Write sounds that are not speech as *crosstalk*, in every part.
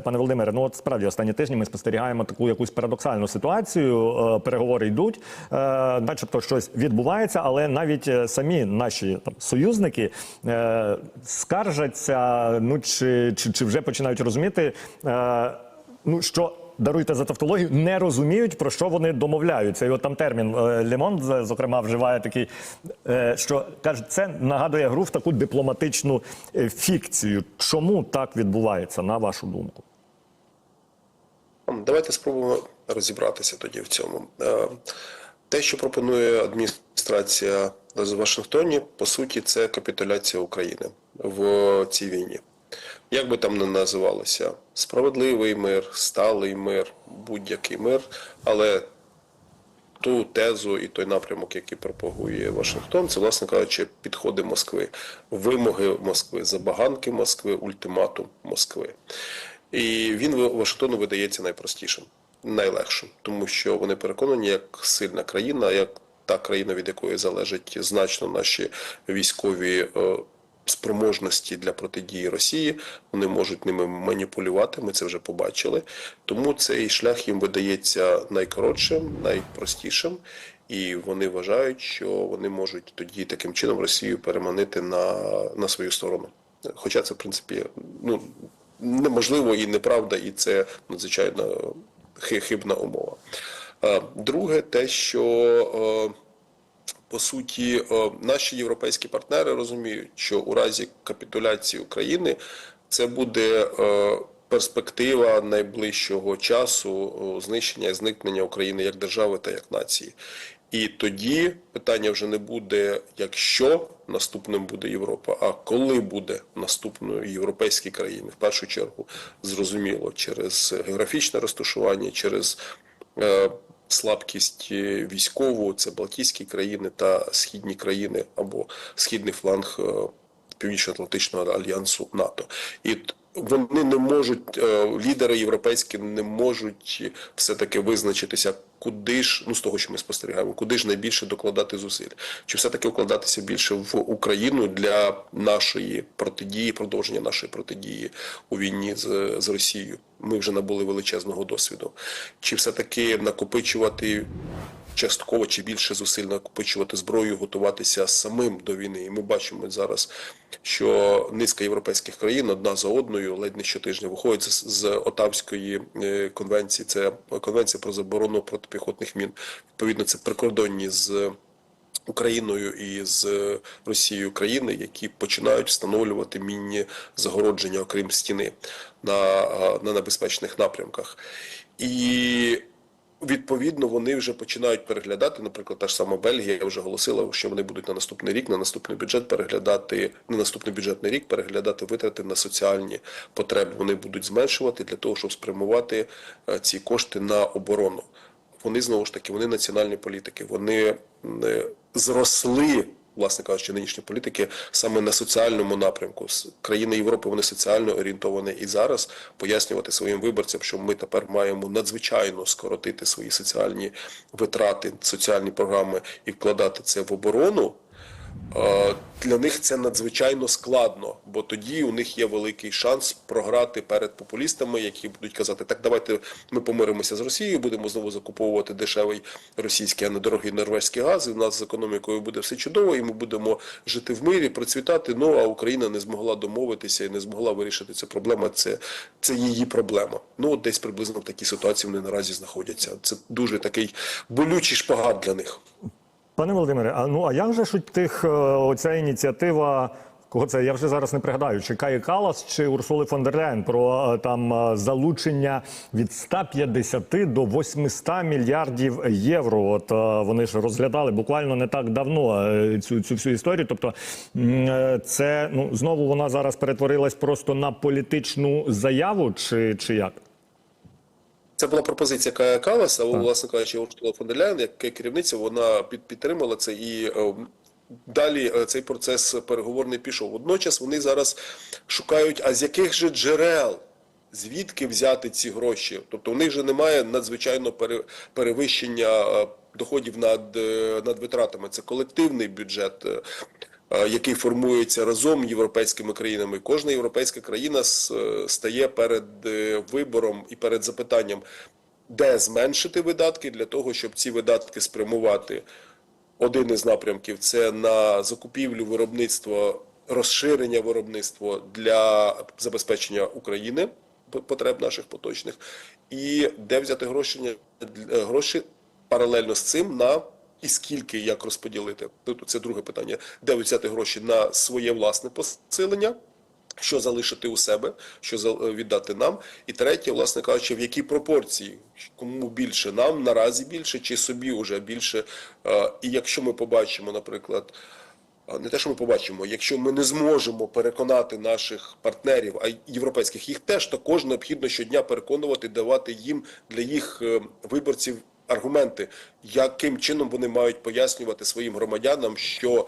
Пане Володимире, ну от справді останні тижні ми спостерігаємо таку якусь парадоксальну ситуацію. Е, Переговори йдуть, е, начебто щось відбувається, але навіть е, самі наші там союзники е, скаржаться. Ну чи, чи, чи вже починають розуміти, е, ну що. Даруйте за тавтологію, не розуміють про що вони домовляються. І от там термін е, Лемон, зокрема, вживає такий, е, що каже, це нагадує гру в таку дипломатичну е, фікцію. Чому так відбувається, на вашу думку? Давайте спробуємо розібратися тоді в цьому. Те, що пропонує адміністрація в Вашингтоні, по суті, це капітуляція України в цій війні. Як би там не називалося, справедливий мир, сталий мир, будь-який мир, але ту тезу і той напрямок, який пропагує Вашингтон, це, власне кажучи, підходи Москви, вимоги Москви, забаганки Москви, ультиматум Москви. І він Вашингтону видається найпростішим, найлегшим, тому що вони переконані, як сильна країна, як та країна, від якої залежать значно наші військові. Е, Спроможності для протидії Росії вони можуть ними маніпулювати. Ми це вже побачили. Тому цей шлях їм видається найкоротшим, найпростішим, і вони вважають, що вони можуть тоді таким чином Росію переманити на, на свою сторону. Хоча це в принципі ну неможливо і неправда, і це надзвичайно хибна умова. Друге, те, що е, по суті е, наші європейські партнери розуміють, що у разі капітуляції України це буде е, перспектива найближчого часу е, знищення і зникнення України як держави та як нації. І тоді питання вже не буде, якщо наступним буде Європа, а коли буде наступною європейські країни, в першу чергу, зрозуміло, через географічне розташування, через слабкість е, військову, це Балтійські країни та східні країни або східний фланг е, Північно-Атлантичного альянсу НАТО. І вони не можуть, е, лідери європейські не можуть все-таки визначитися, куди ж, ну з того, що ми спостерігаємо, куди ж найбільше докладати зусиль, чи все-таки вкладатися більше в Україну для нашої протидії, продовження нашої протидії у війні з, з Росією. Ми вже набули величезного досвіду. Чи все-таки накопичувати частково чи більше зусиль накопичувати зброю, готуватися самим до війни. І ми бачимо зараз, що низка європейських країн одна за одною ледь не щотижня виходить з, з Отавської е, конвенції. Це конвенція про заборону протипіхотних мін. Відповідно, це прикордонні з. Україною і з Росією країни, які починають встановлювати мінні загородження, окрім стіни, на, на небезпечних напрямках. І Відповідно, вони вже починають переглядати. Наприклад, та ж сама Бельгія вже оголосила, що вони будуть на наступний рік, на наступний бюджет переглядати на наступний бюджетний рік, переглядати витрати на соціальні потреби. Вони будуть зменшувати для того, щоб спрямувати е, ці кошти на оборону. Вони знову ж таки, вони національні політики, вони е, зросли. Власне кажучи, нинішні політики саме на соціальному напрямку країни Європи вони соціально орієнтовані і зараз пояснювати своїм виборцям, що ми тепер маємо надзвичайно скоротити свої соціальні витрати, соціальні програми і вкладати це в оборону. Е, Для них це надзвичайно складно, бо тоді у них є великий шанс програти перед популістами, які будуть казати: так, давайте ми помиримося з Росією, будемо знову закуповувати дешевий російський, а не дорогий норвезький газ. І в нас з економікою буде все чудово, і ми будемо жити в мирі, процвітати. Ну а Україна не змогла домовитися і не змогла вирішити цю проблему. Це, це її проблема. Ну от десь приблизно в такій ситуації вони наразі знаходяться. Це дуже такий болючий шпагат для них. Пане Володимире, а ну а як же ж тих е, оця ініціатива? Кого це я вже зараз не пригадаю, чи Каї Калас, чи Урсули фон дер Ляєн про е, там е, залучення від 150 до 800 мільярдів євро. От вони ж розглядали буквально не так давно цю цю всю історію. Тобто це ну знову вона зараз перетворилась просто на політичну заяву, чи, чи як? Це була пропозиція Кая Каласа, але, власне кажучи, Урсула фон дер як керівниця, вона під, підтримала це і е, далі е, цей процес переговорний пішов. Водночас вони зараз шукають, а з яких же джерел, звідки взяти ці гроші? Тобто у них же немає надзвичайно пере, перевищення е, доходів над, над витратами. Це колективний бюджет. Е, який формується разом європейськими країнами. Кожна європейська країна е, стає перед е, вибором і перед запитанням, де зменшити видатки для того, щоб ці видатки спрямувати. Один із напрямків це на закупівлю виробництва, розширення виробництва для забезпечення України потреб наших поточних, і де взяти гроші, гроші паралельно з цим на і скільки як розподілити. Тобто це друге питання, де взяти гроші на своє власне посилення. Що залишити у себе, що за- віддати нам, і третє, власне кажучи, в якій пропорції, кому більше нам наразі більше, чи собі вже більше. Е, І якщо ми побачимо, наприклад, не те, що ми побачимо, якщо ми не зможемо переконати наших партнерів, а європейських, їх теж також необхідно щодня переконувати, давати їм для їх е, виборців аргументи, яким чином вони мають пояснювати своїм громадянам, що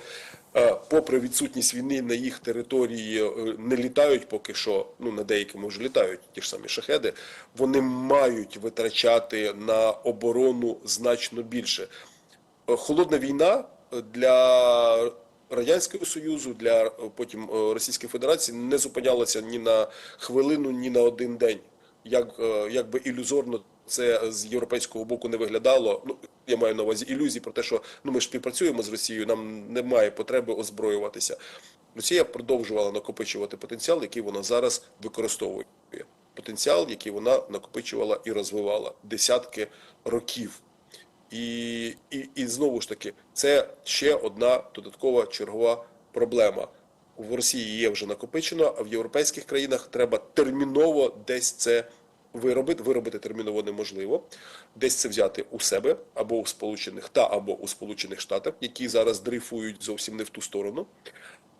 е, попри відсутність війни на їх території е, не літають поки що, ну на деякому вже літають ті ж самі шахеди, вони мають витрачати на оборону значно більше. Е, Холодна війна для Радянського Союзу, для потім Російської Федерації не зупинялася ні на хвилину, ні на один день. Як, як би ілюзорно це з європейського боку не виглядало. Ну я маю на увазі ілюзії про те, що ну ми ж співпрацюємо з Росією, нам немає потреби озброюватися. Росія продовжувала накопичувати потенціал, який вона зараз використовує. Потенціал, який вона накопичувала і розвивала десятки років. І, і, і знову ж таки, це ще одна додаткова чергова проблема. В Росії є вже накопичено, а в європейських країнах треба терміново десь це виробити. Виробити терміново неможливо. Десь це взяти у себе або у Сполучених та або у Сполучених Штатах, які зараз дрейфують зовсім не в ту сторону.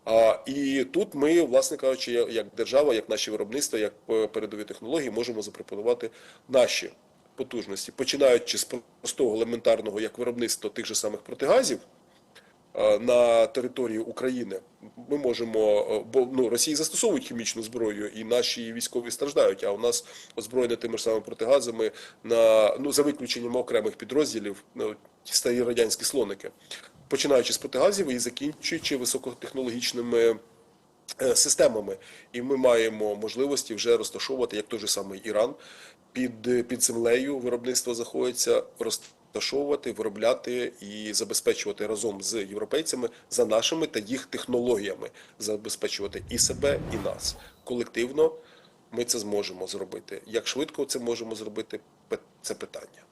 А, і тут ми, власне кажучи, як- держава, як наші виробництва, як е, передові технології, можемо запропонувати наші потужності, починаючи з простого елементарного як виробництво тих же самих протигазів на території України. Ми можемо, е, бо ну Росії застосовують хімічну зброю, і наші військові страждають. А у нас озброєне тими ж самими протигазами на ну за виключенням окремих підрозділів, ну, ті старі радянські слоники, починаючи з протигазів і закінчуючи високотехнологічними е, системами, і ми маємо можливості вже розташовувати, як той же самий Іран, під, під землею виробництво знаходиться, розташовувати, виробляти і забезпечувати разом з європейцями за нашими та їх технологіями, забезпечувати і себе, і нас. Колективно ми це зможемо зробити. Як швидко це можемо зробити, це питання.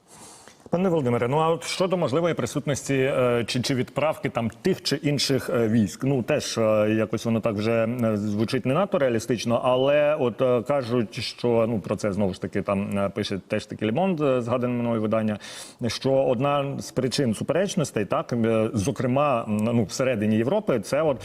Пане Володимире, ну а от щодо можливої присутності е, чи, чи відправки там тих чи інших е, військ, ну теж е, якось воно так вже звучить не надто реалістично, але от кажуть, що ну про це знову ж таки там пише теж таки Лімонд, згадане мною видання, що одна з причин суперечностей, так зокрема, ну всередині Європи, це от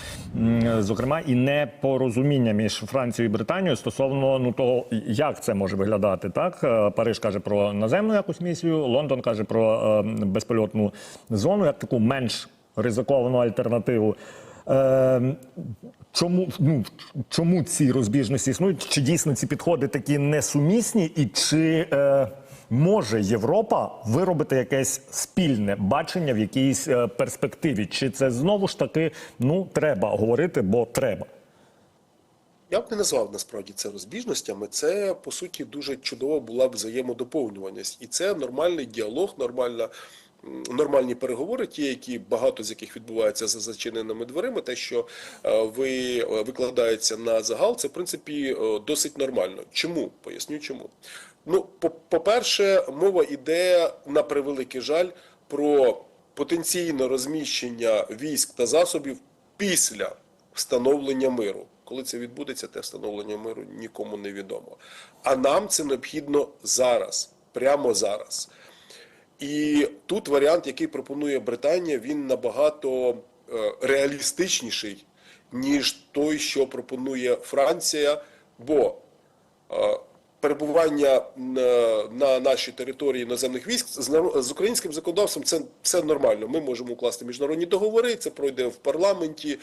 зокрема і непорозуміння між Францією і Британією стосовно ну того, як це може виглядати. Так Париж каже про наземну якусь місію, Лондон каже про е, безпольотну зону, як таку менш ризиковану альтернативу. Е, Чому ну чому ці розбіжності існують? Чи дійсно ці підходи такі несумісні, і чи е, може Європа виробити якесь спільне бачення в якійсь е, перспективі? Чи це знову ж таки ну треба говорити, бо треба? Я б не назвав насправді це розбіжностями. Це по суті дуже чудова була б взаємодоповнюваність, і це нормальний діалог, нормальна. Нормальні переговори, ті, які багато з яких відбуваються за зачиненими дверима, те, що е, ви е, викладається на загал, це в принципі е, досить нормально. Чому? Поясню чому. Ну, по-перше, мова йде на превеликий жаль про потенційне розміщення військ та засобів після встановлення миру. Коли це відбудеться, те встановлення миру нікому не відомо. А нам це необхідно зараз, прямо зараз. І тут варіант, який пропонує Британія, він набагато е, реалістичніший, ніж той, що пропонує Франція. Бо е, перебування на, на нашій території іноземних військ з, з українським законодавством це все нормально. Ми можемо укласти міжнародні договори. Це пройде в парламенті.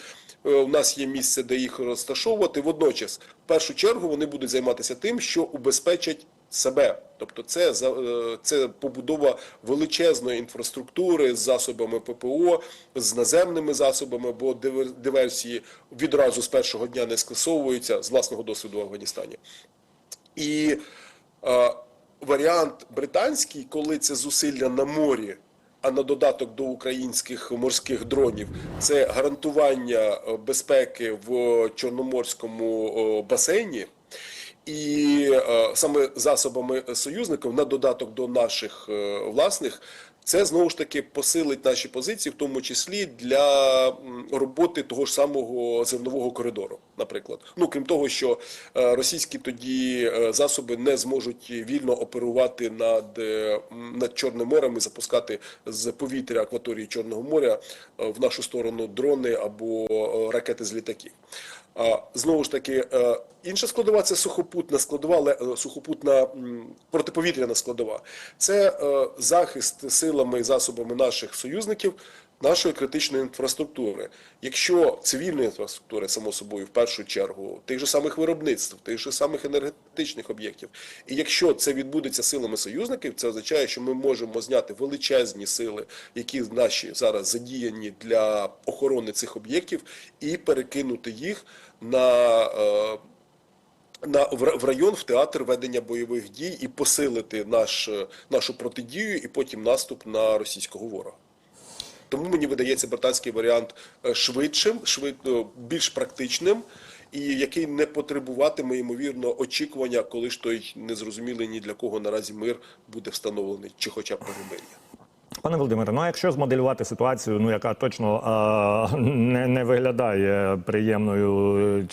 Е, У нас є місце, де їх розташовувати. Водночас, в першу чергу, вони будуть займатися тим, що убезпечать себе. Тобто, це е, це побудова величезної інфраструктури з засобами ППО, з наземними засобами, бо дивер- диверсії відразу з першого дня не скасовуються з власного досвіду в Афганістані. І е, варіант британський, коли це зусилля на морі, а на додаток до українських морських дронів, це гарантування е, безпеки в Чорноморському басейні. І е, саме засобами союзників на додаток до наших е, власних, це знову ж таки посилить наші позиції, в тому числі для роботи того ж самого зернового коридору, наприклад. Ну крім того, що е, російські тоді е, засоби не зможуть вільно оперувати над, е, над Чорним морем і запускати з повітря акваторії Чорного моря в нашу сторону дрони або ракети з літаків. Знову ж таки, е, інша складова це сухопутна складова, е, сухопутна протиповітряна складова. Це е, захист силами і засобами наших союзників нашої критичної інфраструктури. Якщо цивільної інфраструктури, само собою, в першу чергу, тих же самих виробництв, тих же самих енергетичних об'єктів, і якщо це відбудеться силами союзників, це означає, що ми можемо зняти величезні сили, які наші зараз задіяні для охорони цих об'єктів, і перекинути їх на. е, на в район в театр ведення бойових дій і посилити наш, нашу протидію і потім наступ на російського ворога. Тому мені видається британський варіант е, швидшим, швид, е, більш практичним, і який не потребуватиме ймовірно очікування, коли ж той незрозумілий ні для кого наразі мир буде встановлений, чи хоча б перемир'я. Пане Володимире, ну а якщо змоделювати ситуацію, ну яка точно е, не, не виглядає приємною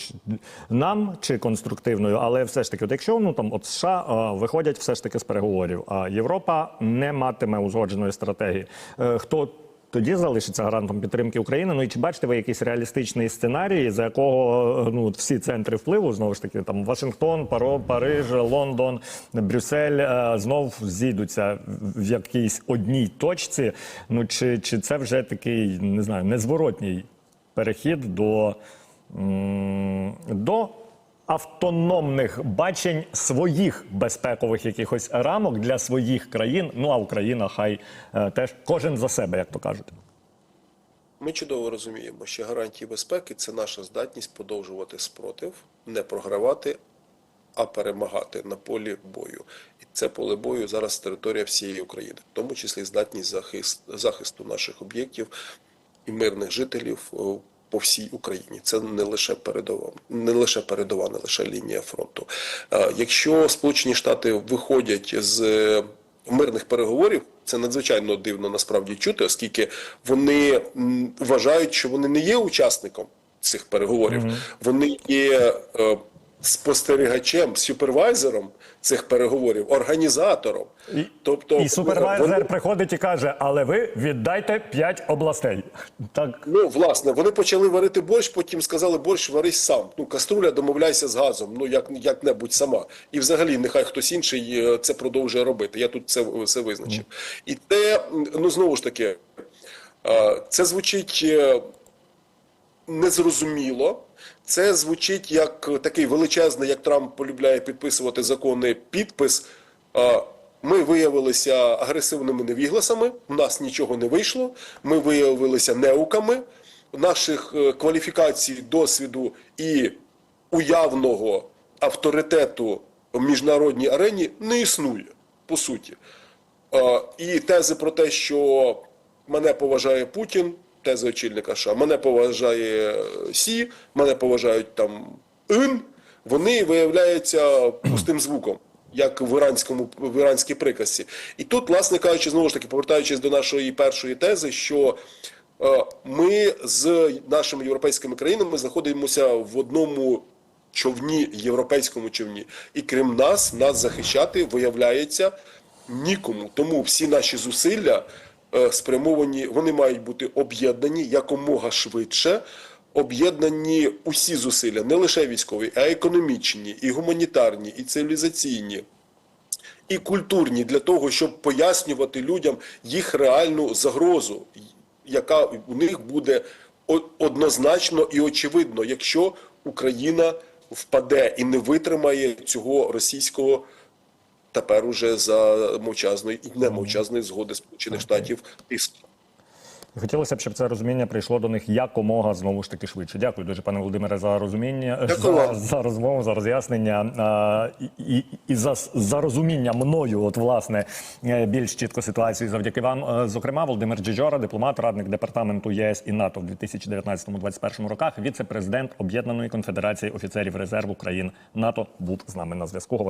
нам чи конструктивною, але все ж таки, от якщо ну там от США е, виходять все ж таки з переговорів, а Європа не матиме узгодженої стратегії, е, хто тоді залишиться гарантом підтримки України. Ну і чи бачите ви якийсь реалістичний сценарій, за якого е, ну всі центри впливу знову ж таки там Вашингтон, Паро, Париж, Лондон, Брюссель е, знов зійдуться в якійсь одній точці? Ну чи, чи це вже такий не знаю незворотній перехід до, до автономних бачень своїх безпекових якихось рамок для своїх країн? Ну а Україна хай е, теж кожен за себе, як то кажуть. Ми чудово розуміємо, що гарантії безпеки це наша здатність подовжувати спротив, не програвати, а перемагати на полі бою. І це поле бою зараз територія всієї України, в тому числі здатність захист, захисту наших об'єктів і мирних жителів о, по всій Україні. Це не лише передова, не лише передова, не лише лінія фронту. Е, Якщо Сполучені Штати виходять з е, мирних переговорів, це надзвичайно дивно насправді чути, оскільки вони вважають, що вони не є учасником цих переговорів, вони є е, спостерігачем, супервайзером цих переговорів, організатором. І, тобто і супервайзер вони- приходить і каже: але ви віддайте 5 областей. *laughs* Так Ну, власне, вони почали варити борщ, потім сказали, борщ варись сам. Ну, каструля, домовляйся з газом, ну як як-небудь сама. І взагалі нехай хтось інший е, це продовжує робити. Я тут це, це визначив. І те, ну знову ж таки, е, це звучить е, незрозуміло. Це звучить як такий величезний, як Трамп полюбляє підписувати закони, підпис. Ми виявилися агресивними невігласами, у нас нічого не вийшло. Ми виявилися неуками. Наших е, кваліфікацій, досвіду і уявного авторитету в міжнародній арені не існує по суті. І тези про те, що мене поважає Путін, тези очільника США, мене поважає е, Сі, мене поважають там Ін, вони виявляються пустим звуком. Як в іранському в іранській приказці, і тут, власне кажучи, знову ж таки, повертаючись до нашої першої тези, що е, ми з нашими європейськими країнами знаходимося в одному човні, європейському човні, і крім нас, нас захищати виявляється нікому. Тому всі наші зусилля спрямовані, вони мають бути об'єднані якомога швидше. Об'єднані усі зусилля, не лише військові, а й економічні, і гуманітарні, і цивілізаційні, і культурні для того, щоб пояснювати людям їх реальну загрозу, яка у них буде однозначно і очевидно, якщо Україна впаде і не витримає цього російського тепер уже за мовчазної і немовчазної згоди Сполучених Штатів тиск. Хотілося б, щоб це розуміння прийшло до них якомога знову ж таки швидше. Дякую дуже, пане Володимире, за розуміння за, за розмову, за роз'яснення а, і, і, за, за розуміння мною, от власне е, більш чітко ситуації. Завдяки вам. Е, Зокрема, Володимир Джиджора, дипломат, радник департаменту ЄС і НАТО в 2019-2021 роках, віце-президент Об'єднаної конфедерації офіцерів резерву країн НАТО, був з нами на зв'язку.